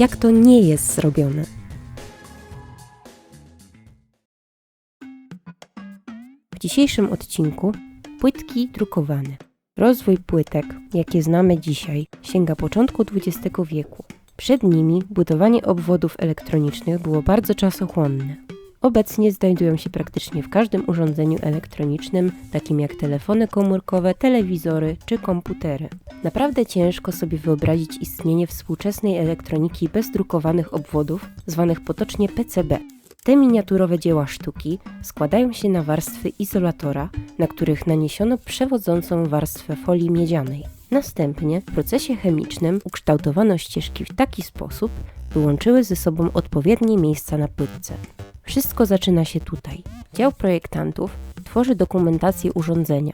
jak to nie jest zrobione. W dzisiejszym odcinku płytki drukowane. Rozwój płytek, jakie znamy dzisiaj, sięga początku XX wieku. Przed nimi budowanie obwodów elektronicznych było bardzo czasochłonne. Obecnie znajdują się praktycznie w każdym urządzeniu elektronicznym, takim jak telefony komórkowe, telewizory czy komputery. Naprawdę ciężko sobie wyobrazić istnienie współczesnej elektroniki bez drukowanych obwodów, zwanych potocznie PCB. Te miniaturowe dzieła sztuki składają się na warstwy izolatora, na których naniesiono przewodzącą warstwę folii miedzianej. Następnie w procesie chemicznym ukształtowano ścieżki w taki sposób, by łączyły ze sobą odpowiednie miejsca na płytce. Wszystko zaczyna się tutaj. Dział projektantów tworzy dokumentację urządzenia.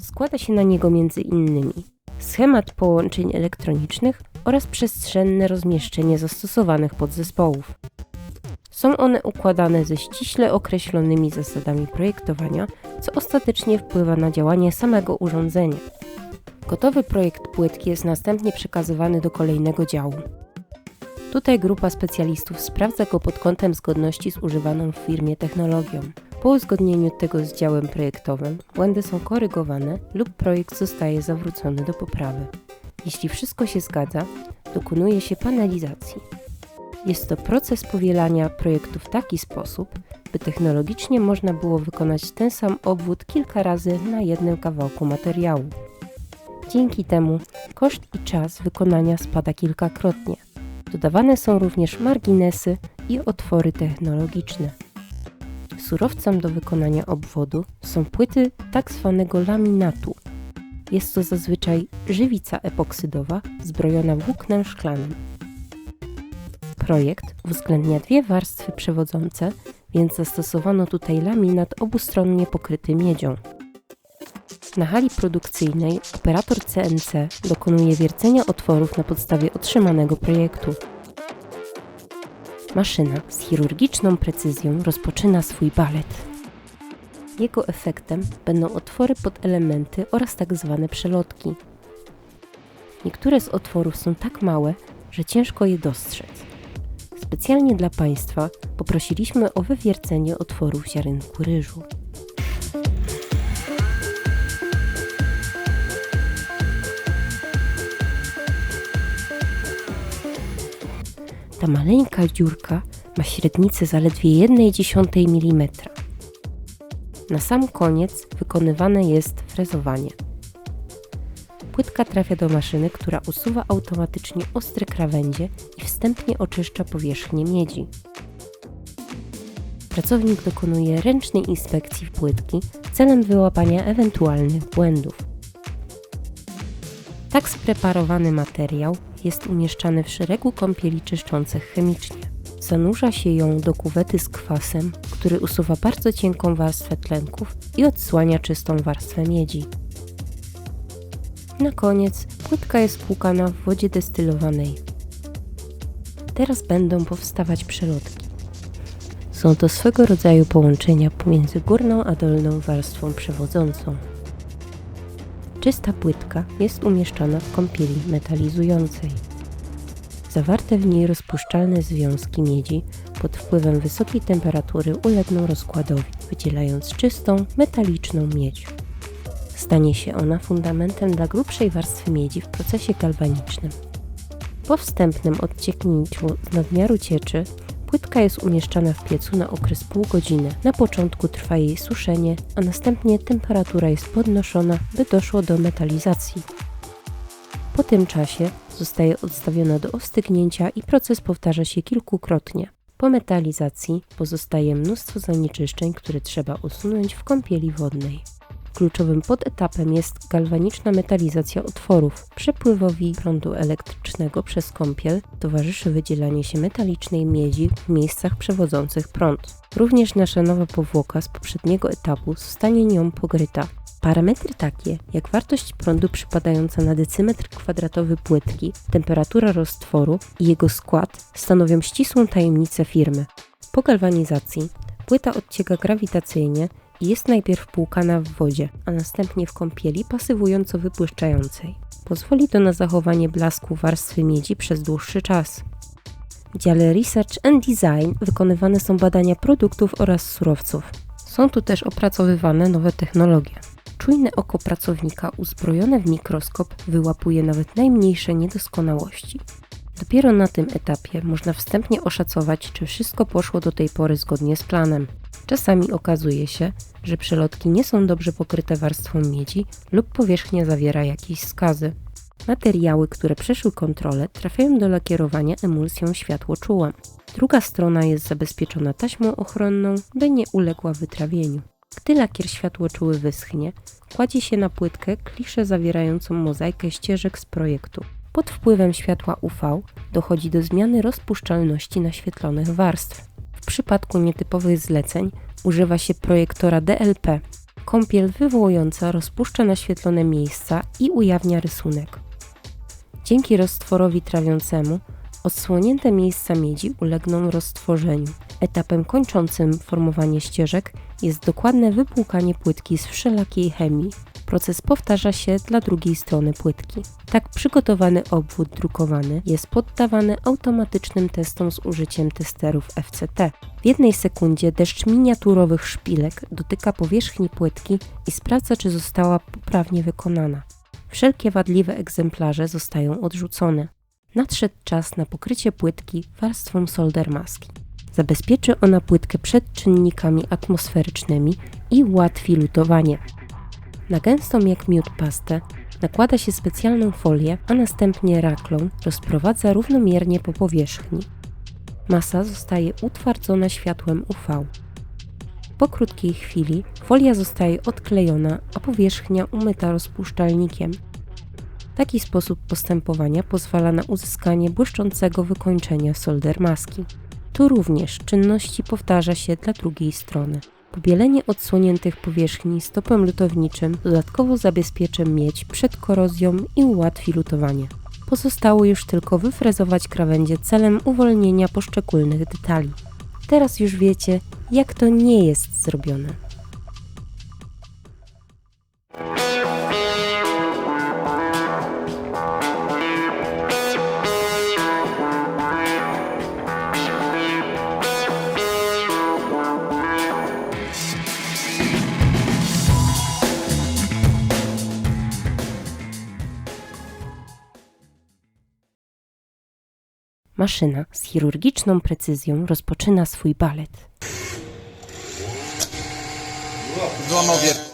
Składa się na niego między innymi schemat połączeń elektronicznych oraz przestrzenne rozmieszczenie zastosowanych podzespołów. Są one układane ze ściśle określonymi zasadami projektowania, co ostatecznie wpływa na działanie samego urządzenia. Gotowy projekt płytki jest następnie przekazywany do kolejnego działu. Tutaj grupa specjalistów sprawdza go pod kątem zgodności z używaną w firmie technologią. Po uzgodnieniu tego z działem projektowym, błędy są korygowane lub projekt zostaje zawrócony do poprawy. Jeśli wszystko się zgadza, dokonuje się panelizacji. Jest to proces powielania projektu w taki sposób, by technologicznie można było wykonać ten sam obwód kilka razy na jednym kawałku materiału. Dzięki temu koszt i czas wykonania spada kilkakrotnie. Dodawane są również marginesy i otwory technologiczne. Surowcem do wykonania obwodu są płyty tak zwanego laminatu. Jest to zazwyczaj żywica epoksydowa zbrojona włóknem szklanym. Projekt uwzględnia dwie warstwy przewodzące, więc zastosowano tutaj laminat obustronnie pokryty miedzią. Na hali produkcyjnej operator CNC dokonuje wiercenia otworów na podstawie otrzymanego projektu. Maszyna z chirurgiczną precyzją rozpoczyna swój balet. Jego efektem będą otwory pod elementy oraz tak zwane przelotki. Niektóre z otworów są tak małe, że ciężko je dostrzec. Specjalnie dla Państwa poprosiliśmy o wywiercenie otworów ziarnku ryżu. Ta maleńka dziurka ma średnicę zaledwie 1,1 mm. Na sam koniec wykonywane jest frezowanie. Płytka trafia do maszyny, która usuwa automatycznie ostre krawędzie i wstępnie oczyszcza powierzchnię miedzi. Pracownik dokonuje ręcznej inspekcji płytki celem wyłapania ewentualnych błędów. Tak spreparowany materiał jest umieszczany w szeregu kąpieli czyszczących chemicznie. Zanurza się ją do kuwety z kwasem, który usuwa bardzo cienką warstwę tlenków i odsłania czystą warstwę miedzi. Na koniec płytka jest płukana w wodzie destylowanej. Teraz będą powstawać przelotki. Są to swego rodzaju połączenia pomiędzy górną a dolną warstwą przewodzącą. Czysta płytka jest umieszczona w kąpieli metalizującej. Zawarte w niej rozpuszczalne związki miedzi pod wpływem wysokiej temperatury ulegną rozkładowi, wydzielając czystą, metaliczną miedź. Stanie się ona fundamentem dla grubszej warstwy miedzi w procesie galwanicznym. Po wstępnym odcieknięciu z nadmiaru cieczy Płytka jest umieszczana w piecu na okres pół godziny. Na początku trwa jej suszenie, a następnie temperatura jest podnoszona, by doszło do metalizacji. Po tym czasie zostaje odstawiona do ostygnięcia i proces powtarza się kilkukrotnie. Po metalizacji pozostaje mnóstwo zanieczyszczeń, które trzeba usunąć w kąpieli wodnej. Kluczowym podetapem jest galwaniczna metalizacja otworów. Przepływowi prądu elektrycznego przez kąpiel towarzyszy wydzielanie się metalicznej miedzi w miejscach przewodzących prąd. Również nasza nowa powłoka z poprzedniego etapu zostanie nią pogryta. Parametry takie jak wartość prądu przypadająca na decymetr kwadratowy płytki, temperatura roztworu i jego skład stanowią ścisłą tajemnicę firmy. Po galwanizacji płyta odcieka grawitacyjnie jest najpierw płukana w wodzie, a następnie w kąpieli pasywująco wypłyszczającej. Pozwoli to na zachowanie blasku warstwy miedzi przez dłuższy czas. W dziale Research and Design wykonywane są badania produktów oraz surowców. Są tu też opracowywane nowe technologie. Czujne oko pracownika uzbrojone w mikroskop wyłapuje nawet najmniejsze niedoskonałości. Dopiero na tym etapie można wstępnie oszacować, czy wszystko poszło do tej pory zgodnie z planem. Czasami okazuje się, że przelotki nie są dobrze pokryte warstwą miedzi lub powierzchnia zawiera jakieś skazy. Materiały, które przeszły kontrolę, trafiają do lakierowania emulsją światłoczułą. Druga strona jest zabezpieczona taśmą ochronną, by nie uległa wytrawieniu. Gdy lakier światłoczuły wyschnie, kładzie się na płytkę kliszę zawierającą mozaikę ścieżek z projektu. Pod wpływem światła UV dochodzi do zmiany rozpuszczalności naświetlonych warstw. W przypadku nietypowych zleceń używa się projektora DLP. Kąpiel wywołująca rozpuszcza naświetlone miejsca i ujawnia rysunek. Dzięki roztworowi trawiącemu odsłonięte miejsca miedzi ulegną roztworzeniu. Etapem kończącym formowanie ścieżek jest dokładne wypłukanie płytki z wszelakiej chemii. Proces powtarza się dla drugiej strony płytki. Tak przygotowany obwód drukowany jest poddawany automatycznym testom z użyciem testerów FCT. W jednej sekundzie deszcz miniaturowych szpilek dotyka powierzchni płytki i sprawdza, czy została poprawnie wykonana. Wszelkie wadliwe egzemplarze zostają odrzucone. Nadszedł czas na pokrycie płytki warstwą solder maski. Zabezpieczy ona płytkę przed czynnikami atmosferycznymi i ułatwi lutowanie. Na gęstą jak miód pastę nakłada się specjalną folię, a następnie raklą rozprowadza równomiernie po powierzchni. Masa zostaje utwardzona światłem UV. Po krótkiej chwili folia zostaje odklejona, a powierzchnia umyta rozpuszczalnikiem. Taki sposób postępowania pozwala na uzyskanie błyszczącego wykończenia solder maski. Tu również czynności powtarza się dla drugiej strony. Pobielenie odsłoniętych powierzchni stopem lutowniczym dodatkowo zabezpieczy miedź przed korozją i ułatwi lutowanie. Pozostało już tylko wyfrezować krawędzie celem uwolnienia poszczególnych detali. Teraz już wiecie, jak to nie jest zrobione. Maszyna z chirurgiczną precyzją rozpoczyna swój balet. Złamał wiertło.